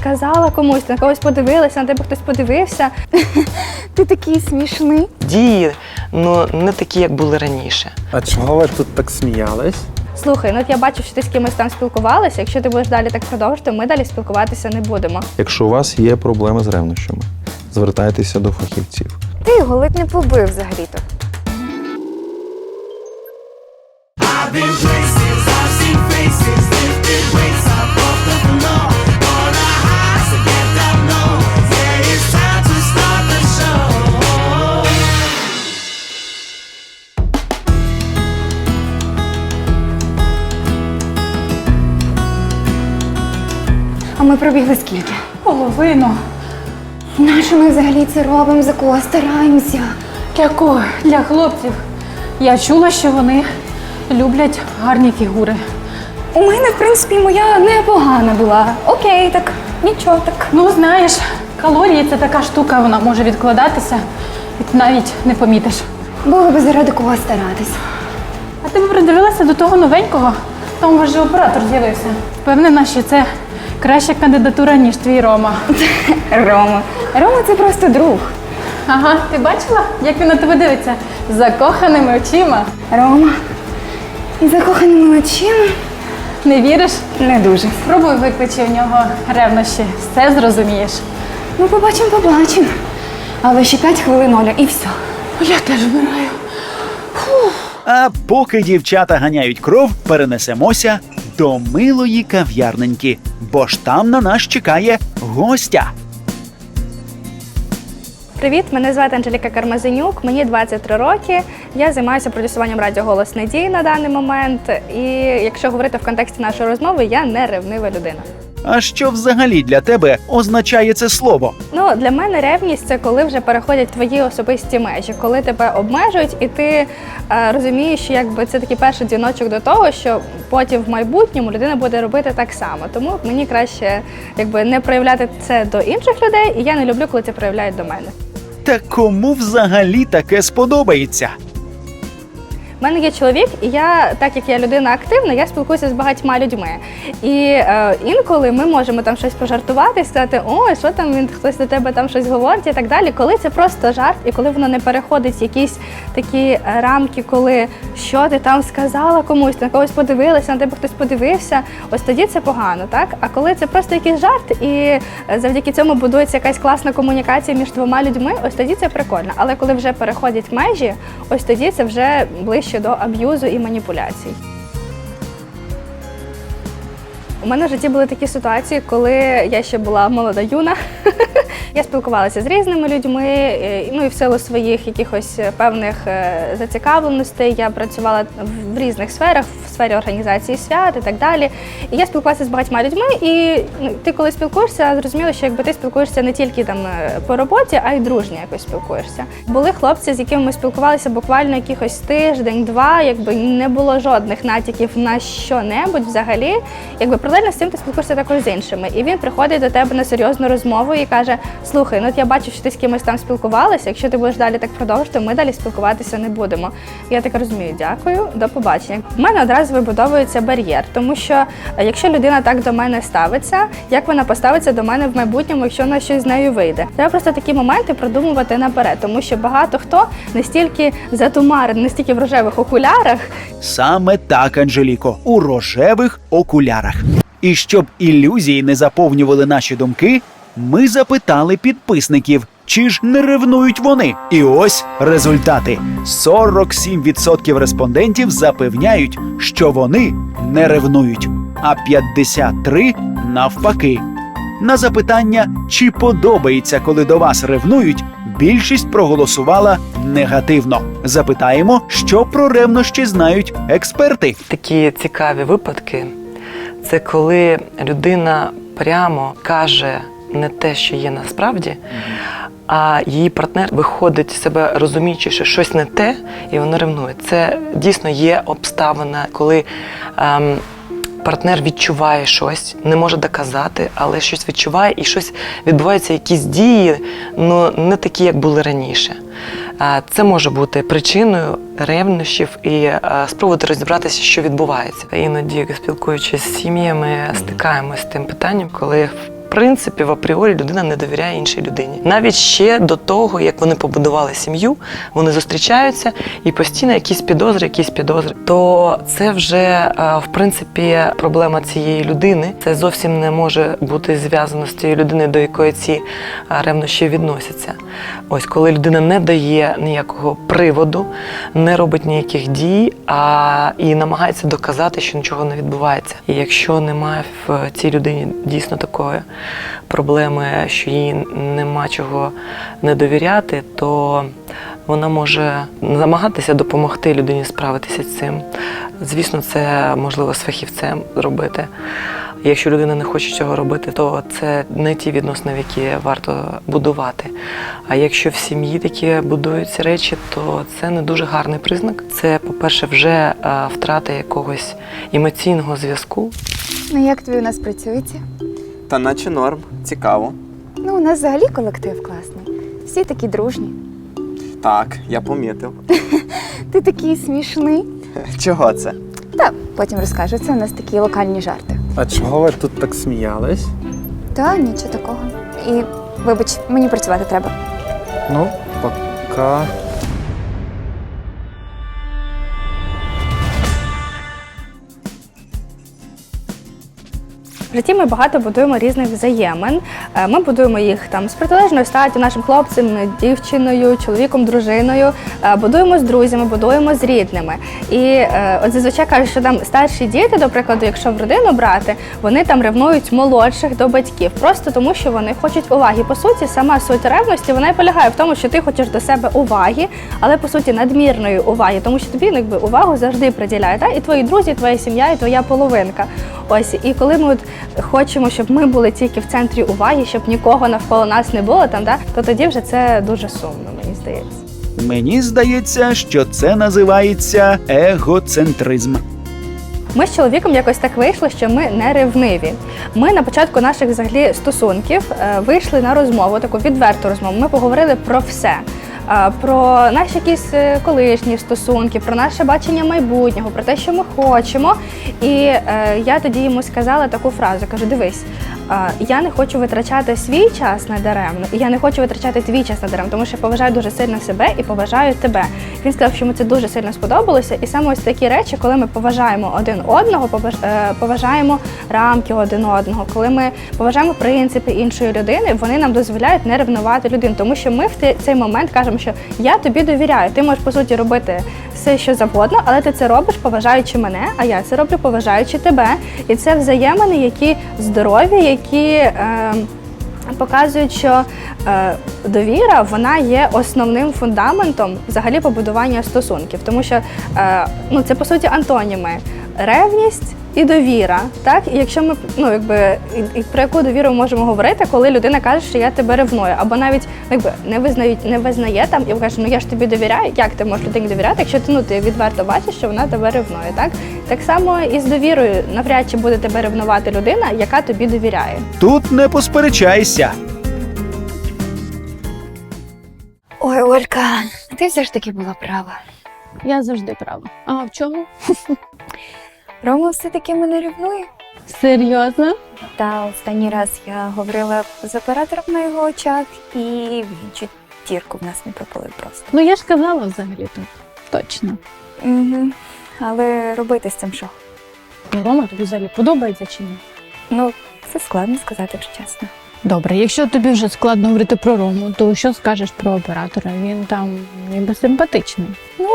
сказала комусь, на когось подивилася, на тебе хтось подивився. Ти такий смішний. Дії ну не такі, як були раніше. А чого ви тут так сміялись? Слухай, ну от я бачу, що ти з кимось там спілкувалася. Якщо ти будеш далі так продовжувати, ми далі спілкуватися не будемо. Якщо у вас є проблеми з ревнощами, звертайтеся до фахівців. Ти його ледь не побив взагалі-то. Ми пробігли скільки? Половину. Нащо ми взагалі це робимо? За кого стараємося? Для кого? Для хлопців. Я чула, що вони люблять гарні фігури. У мене, в принципі, моя непогана була. Окей, так, нічого так. Ну, знаєш, калорії це така штука, вона може відкладатися, і ти навіть не помітиш. Було би заради кого старатись. А ти б придивилася до того новенького? Там у вас же оператор з'явився. Впевнена, що це краща кандидатура, ніж твій Рома. Рома. Рома це просто друг. Ага, ти бачила, як він на тебе дивиться? З закоханими очима. Рома. І закоханими очима Не віриш? не дуже. Спробуй викличе в нього ревнощі. Все зрозумієш. Ну, побачимо, побачимо. Але ще 5 хвилин, Оля, і все. Я теж вмираю. А поки дівчата ганяють кров, перенесемося до милої кав'ярненьки, бо ж там на нас чекає гостя. Привіт, мене звати Анжеліка Кармазенюк, мені 23 роки. Я займаюся продюсуванням радіо Голос Надії на даний момент. І якщо говорити в контексті нашої розмови, я не ревнива людина. А що взагалі для тебе означає це слово? Ну для мене ревність це коли вже переходять твої особисті межі, коли тебе обмежують, і ти е, розумієш, що якби це такий перший дзвіночок до того, що потім в майбутньому людина буде робити так само. Тому мені краще якби не проявляти це до інших людей, і я не люблю, коли це проявляють до мене. Та кому взагалі таке сподобається? У мене є чоловік, і я, так як я людина активна, я спілкуюся з багатьма людьми. І е, інколи ми можемо там щось пожартувати, сказати, ой, що там він хтось до тебе там щось говорить і так далі. Коли це просто жарт, і коли воно не переходить якісь такі е, рамки, коли що ти там сказала комусь, на когось подивилася, на тебе хтось подивився, ось тоді це погано, так? А коли це просто якийсь жарт, і е, завдяки цьому будується якась класна комунікація між двома людьми, ось тоді це прикольно. Але коли вже переходять межі, ось тоді це вже ближче до аб'юзу і маніпуляцій. У мене в житті були такі ситуації, коли я ще була молода юна. Я спілкувалася з різними людьми, е, ну і в силу своїх якихось е, певних е, зацікавленостей я працювала в- різних сферах, сфері організації свят і так далі. І я спілкувалася з багатьма людьми, і ну, ти коли спілкуєшся, зрозуміло, що якби ти спілкуєшся не тільки там е, по роботі, а й дружньо якось спілкуєшся. Були хлопці, з якими ми спілкувалися буквально якихось тиждень-два, якби не було жодних натяків на що-небудь взагалі. Якби паралельно з цим ти спілкуєшся також з іншими. І він приходить до тебе на серйозну розмову і каже: Слухай, ну от я бачу, що ти з кимось там спілкувалася. Якщо ти будеш далі так продовжувати, ми далі спілкуватися не будемо. Я так розумію, дякую, до побачення. У мене одразу вибудовується бар'єр, тому що е, якщо людина так до мене ставиться, як вона поставиться до мене в майбутньому, якщо на щось з нею вийде. Треба просто такі моменти продумувати наперед, тому що багато хто настільки затумарений, настільки в рожевих окулярах, Саме так, Анжеліко, у рожевих окулярах. І щоб ілюзії не заповнювали наші думки, ми запитали підписників, чи ж не ревнують вони. І ось результати: 47% респондентів запевняють, що вони не ревнують, а 53% навпаки. На запитання, чи подобається, коли до вас ревнують, більшість проголосувала негативно. Запитаємо, що про ревнощі знають експерти. Такі цікаві випадки це коли людина прямо каже не те, що є насправді, а її партнер виходить з себе, розуміючи, що щось не те, і вона ревнує. Це дійсно є обставина, коли. Ем, Партнер відчуває щось, не може доказати, але щось відчуває, і щось відбуваються, якісь дії, ну не такі, як були раніше. Це може бути причиною ревнощів і спробувати розібратися, що відбувається. Іноді, спілкуючись з сім'ями, стикаємося з тим питанням, коли принципі в апріорі людина не довіряє іншій людині. Навіть ще до того, як вони побудували сім'ю, вони зустрічаються і постійно якісь підозри, якісь підозри. То це вже е, в принципі проблема цієї людини. Це зовсім не може бути зв'язано з тією людиною, до якої ці е, ревнощі відносяться. Ось коли людина не дає ніякого приводу, не робить ніяких дій, а і намагається доказати, що нічого не відбувається. І якщо немає в цій людині дійсно такої проблеми, що їй нема чого не довіряти, то вона може намагатися допомогти людині справитися з цим. Звісно, це можливо з фахівцем робити. Якщо людина не хоче цього робити, то це не ті відносини, в які варто будувати. А якщо в сім'ї такі будуються речі, то це не дуже гарний признак. Це, по-перше, вже е, втрата якогось емоційного зв'язку. Ну як тобі у нас працюється? Та наче норм, цікаво. Ну, у нас взагалі колектив класний. Всі такі дружні. Так, я помітив. Ти такий смішний. Чого це? Та потім розкажу. Це у нас такі локальні жарти. А чого ви тут так сміялись? Та нічого такого. І вибач, мені працювати треба. Ну, пока. В житті ми багато будуємо різних взаємин. Е, Ми будуємо їх там з протилежною статтю, нашим хлопцем, дівчиною, чоловіком, дружиною. Е, Будуємо з друзями, будуємо з рідними. І е, от зазвичай кажуть, що там старші діти, до прикладу, якщо в родину брати, вони там ревнують молодших до батьків, просто тому що вони хочуть уваги. По суті, сама суть ревності вона і полягає в тому, що ти хочеш до себе уваги, але по суті надмірної уваги, тому що тобі ну, якби увагу завжди приділяють. Та? І твої друзі, і твоя сім'я, і твоя половинка. Ось і коли ми от хочемо, щоб ми були тільки в центрі уваги, щоб нікого навколо нас не було там, да, то тоді вже це дуже сумно, мені здається. Мені здається, що це називається егоцентризм. Ми з чоловіком якось так вийшло, що ми не ревниві. Ми на початку наших взагалі стосунків е, вийшли на розмову, таку відверту розмову. Ми поговорили про все. Про наші якісь е, колишні стосунки, про наше бачення майбутнього, про те, що ми хочемо. І е, я тоді йому сказала таку фразу: кажу: дивись, я не хочу витрачати свій час надаремно, і я не хочу витрачати твій час надаремно, тому що я поважаю дуже сильно себе і поважаю тебе. Він сказав, що йому це дуже сильно сподобалося. І саме ось такі речі, коли ми поважаємо один одного, е, поважаємо рамки один одного, коли ми поважаємо принципи іншої людини, вони нам дозволяють не ревнувати людину, тому що ми в цей момент кажемо, що я тобі довіряю. Ти можеш по суті робити все, що завгодно, але ти це робиш, поважаючи мене, а я це роблю, поважаючи тебе. І це взаємини, які здорові, які. Е, показують, що е, довіра вона є основним фундаментом взагалі побудування стосунків, тому що е, ну це по суті антоніми ревність і довіра. Так, і якщо ми ну якби і, і про яку довіру можемо говорити, коли людина каже, що я тебе ревную, або навіть ну, якби не визнають, не визнає там і каже, ну я ж тобі довіряю. Як ти можеш людині довіряти, якщо ти ну ти відверто бачиш, що вона тебе ревнує, так так само і з довірою навряд чи буде тебе ревнувати людина, яка тобі довіряє. Тут не посперечайся. Ой, Олька, ти все ж таки була права. Я завжди права. А в чому? Рома все-таки мене ревнує. Серйозно? Та останній раз я говорила з оператором на його очах, і він чуть дірку в нас не пропалив просто. Ну я ж казала взагалі тут. Точно. Угу. Але робити з цим що? Ну, Рома тобі взагалі подобається чи ні? Ну, це складно сказати, якщо чесно. Добре, якщо тобі вже складно говорити про Рому, то що скажеш про оператора? Він там ніби симпатичний. Ну,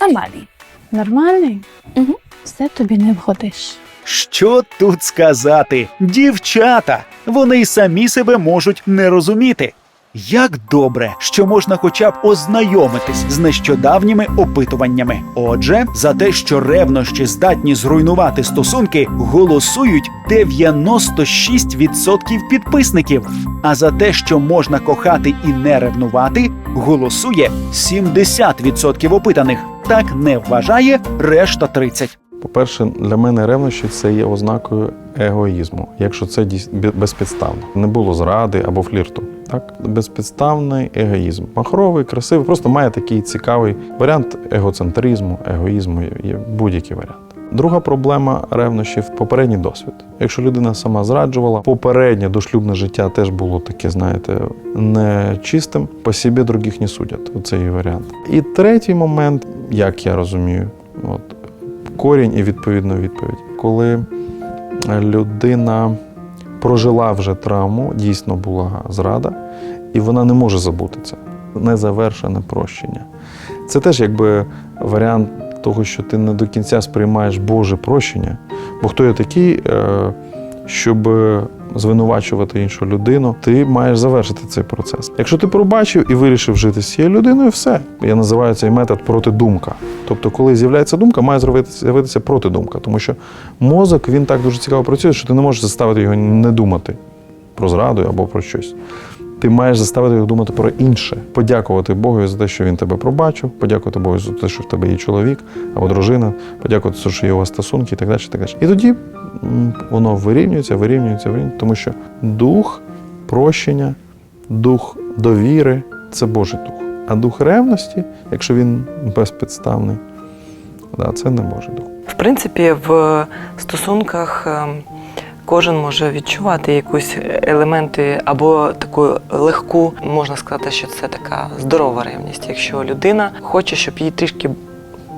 нормальний. Нормальний? Угу. Все тобі не вгодиш. Що тут сказати? Дівчата! Вони й самі себе можуть не розуміти. Як добре, що можна хоча б ознайомитись з нещодавніми опитуваннями. Отже, за те, що ревнощі здатні зруйнувати стосунки, голосують 96% підписників. А за те, що можна кохати і не ревнувати, голосує 70% опитаних. Так не вважає решта 30%. По-перше, для мене ревнощі це є ознакою егоїзму, якщо це безпідставно. Не було зради або флірту. Так, безпідставний егоїзм. Махровий, красивий, просто має такий цікавий варіант егоцентризму, егоїзму, є будь-який варіант. Друга проблема ревнощів попередній досвід. Якщо людина сама зраджувала, попереднє дошлюбне життя теж було таке, знаєте, нечистим, по собі других не судять. Оце її варіант. І третій момент, як я розумію, от корінь і відповідно відповідь. Коли людина прожила вже травму, дійсно була зрада, і вона не може забути це. Незавершене прощення. Це теж якби варіант того, що ти не до кінця сприймаєш Боже прощення. Бо хто я такий, е, щоб звинувачувати іншу людину, ти маєш завершити цей процес. Якщо ти пробачив і вирішив жити з цією людиною, все. Я називаю цей метод протидумка. Тобто, коли з'являється думка, має з'явитися протидумка. Тому що мозок він так дуже цікаво працює, що ти не можеш заставити його не думати про зраду або про щось. Ти маєш заставити його думати про інше, подякувати Богу за те, що він тебе пробачив, подякувати Богу за те, що в тебе є чоловік або дружина, подякувати за те, що є у вас стосунки і так далі. І, так далі. і тоді воно вирівнюється, вирівнюється, вирівнюється, тому що дух прощення, дух довіри це Божий дух. А дух ревності, якщо він безпідставний, да, це не Божий дух. В принципі, в стосунках ем, кожен може відчувати якусь елементи або таку легку, можна сказати, що це така здорова ревність. Якщо людина хоче, щоб їй трішки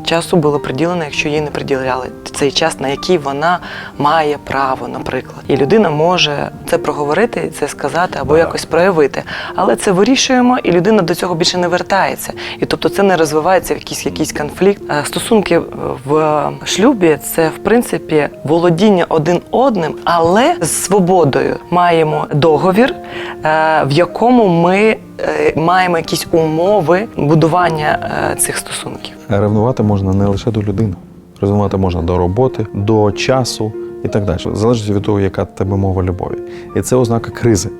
часу було приділено, якщо їй не приділяли цей час, на який вона має право, наприклад. І людина може це проговорити, це сказати або якось проявити. Але це вирішуємо, і людина до цього більше не вертається. І тобто це не розвивається в якийсь якийсь конфлікт. Е, Стосунки в шлюбі це в принципі володіння один одним, але з свободою маємо договір, е, в якому ми е, маємо якісь умови будування цих стосунків. Ревнувати можна не лише до людини. Ревнувати можна до роботи, до часу і так далі. Залежить від того, яка тебе мова любові. І це ознака кризи.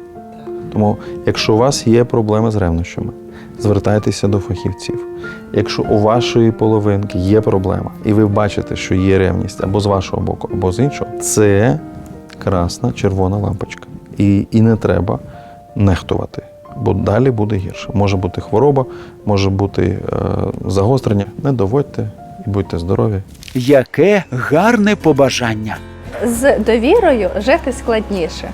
Тому, якщо у вас є проблеми з ревнощами, звертайтеся до фахівців. Якщо у вашої половинки є проблема, і ви бачите, що є ревність або з вашого боку, або з іншого, це красна червона лампочка. І, і не треба нехтувати, бо далі буде гірше. Може бути хвороба, може бути е, загострення. Не доводьте і будьте здорові. Яке гарне побажання! З довірою жити складніше.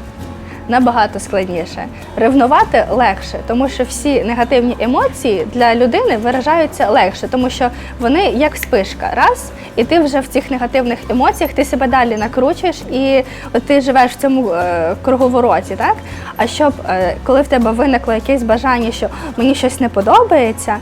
Набагато складніше. Ревнувати легше, тому що всі негативні емоції для людини виражаються легше, тому що вони як спишка. Раз, і ти вже в цих негативних емоціях ти себе далі накручуєш, і ти живеш в цьому е, круговороті, так? А щоб е, коли в тебе виникло якесь бажання, що мені щось не подобається,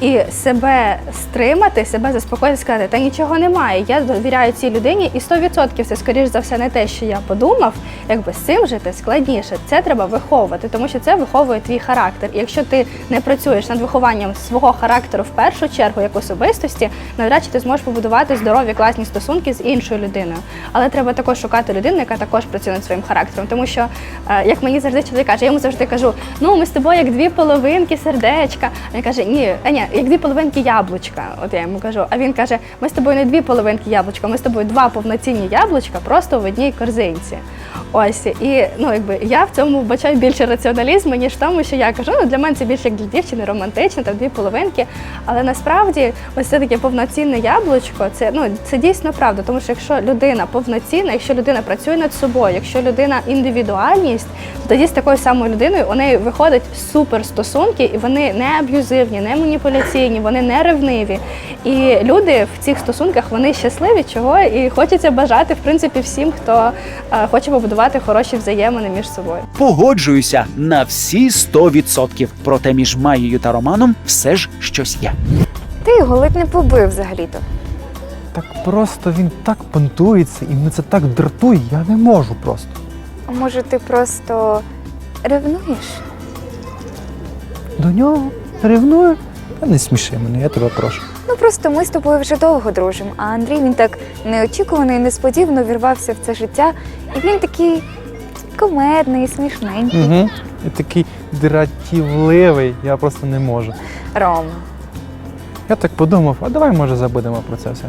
і себе стримати, себе заспокоїти, сказати, та нічого немає. Я довіряю цій людині, і 100% це скоріш за все не те, що я подумав. Якби з цим жити складніше. Це треба виховувати, тому що це виховує твій характер. І якщо ти не працюєш над вихованням свого характеру в першу чергу як особистості, навряд чи ти зможеш побудувати здорові класні стосунки з іншою людиною. Але треба також шукати людину, яка також працює над своїм характером. Тому що, е, як мені завжди чоловік каже, я йому завжди кажу: ну ми з тобою як дві половинки сердечка. А він каже, ні, а ні, як дві половинки яблучка. От я йому кажу. А він каже: ми з тобою не дві половинки яблучка, ми з тобою два повноцінні яблучка просто в одній корзинці. Ось і ну якби я в цьому вбачаю більше раціоналізму, ніж в тому, що я кажу, ну для мене це більше як для дівчини, романтично, там дві половинки. Але насправді ось це таке повноцінне яблучко, це ну це дійсно правда. Тому що якщо людина повноцінна, якщо людина працює над собою, якщо людина індивідуальність, то тоді з такою самою людиною у неї виходять супер стосунки, і вони не аб'юзивні, не маніпуляційні, вони не ревниві. І люди в цих стосунках вони щасливі, чого і хочеться бажати в принципі всім, хто е, хоче побудувати хороші взаємини між собою. Погоджуюся на всі 100%. Проте між Маєю та Романом все ж щось є. Ти його ледь не побив взагалі-то. Так просто він так понтується і мене це так дратує, я не можу просто. А може, ти просто ревнуєш? До нього ревную? Та не сміши мене, я тебе прошу. Ну просто ми з тобою вже довго дружимо, а Андрій він так неочікувано і несподівано вірвався в це життя. І він такий комедний, смішненький. Угу. І такий дратівливий, я просто не можу. Рома. Я так подумав, а давай може забудемо про це все.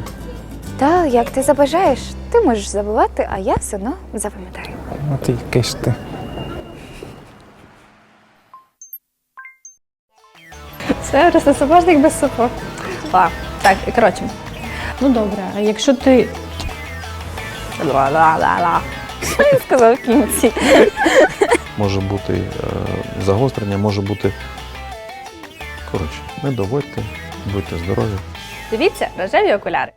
Та як ти забажаєш, ти можеш забувати, а я все одно запам'ятаю. Ну ти який ж ти. Це просто сапожник без сапог. А, так, і коротше. Ну добре, а якщо ти Ла-ла-ла-ла. Що він сказав в кінці? Може бути е, загострення, може бути. Коротше, не доводьте, будьте здорові. Дивіться рожеві окуляри.